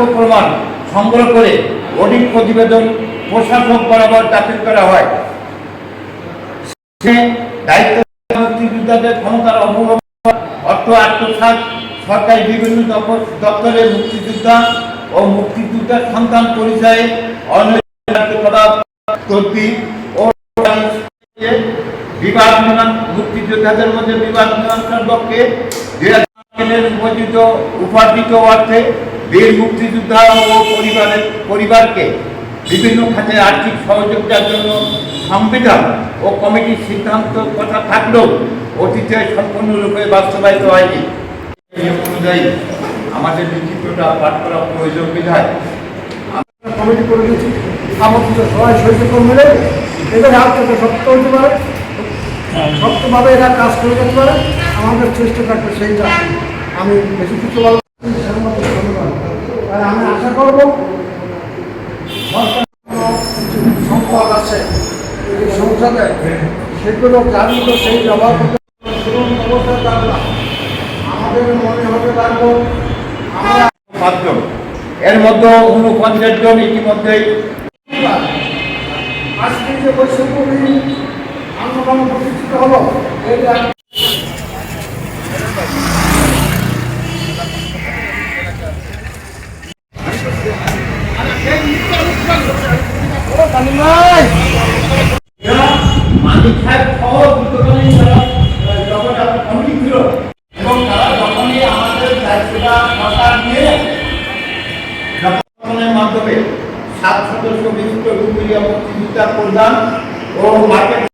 সাক্ষ্য প্রমাণ সংগ্রহ করে অডিট প্রতিবেদন প্রশাসক বরাবর দাখিল করা হয়। ক্ষমতার অপব্যবহার অর্থ আত্মসাৎ, সরকারি বিভিন্ন দপ্তর- মুক্তিযোদ্ধা ও মুক্তিযোদ্ধার সন্তান পরিচয়ে বিবাদ মুক্তিযোদ্ধাদের মধ্যে বিবাদ মীমাংসার পক্ষে উপার্জিত অর্থে বীর মুক্তিযোদ্ধা ও পরিবারের পরিবারকে বিভিন্ন খাতে আর্থিক সহযোগিতার জন্য সংবিধান ও কমিটির সিদ্ধান্ত কথা থাকলেও অতীতে সম্পূর্ণরূপে বাস্তবায়িত হয়নি। অনুযায়ী আমাদের লিখিতটা পাঠ করা প্রয়োজন বিধায় কমিটি করে দিয়েছি। আমন্ত্রিত সবাই সৈন্য মিলে এদের হাত থেকে হতে পারে, শক্তভাবে এরা কাজ করে যেতে পারে। আমাদের চেষ্টা থাকবে সেইটা আমি বেশি কিছু আর আমি আশা করব সরকার সম্পদ আছে সংসদে সেগুলো জানগুলো সেই জবাব থাকবে আমাদের মনে হতে পারব আমরা মাধ্যম এর মধ্যে উনপঞ্চাশ জন ইতিমধ্যেই আজকে যে বৈষম্যহীন আন্দোলন প্রতিষ্ঠিত হলো এটা মালিক সাহেব যখন কমিটি আমাদের দায়িত্বটা নিয়ে মাধ্যমে সাত সদস্য বিশিষ্ট রুপিয়া প্রতিযোগিতা প্রদান ও মার্কেট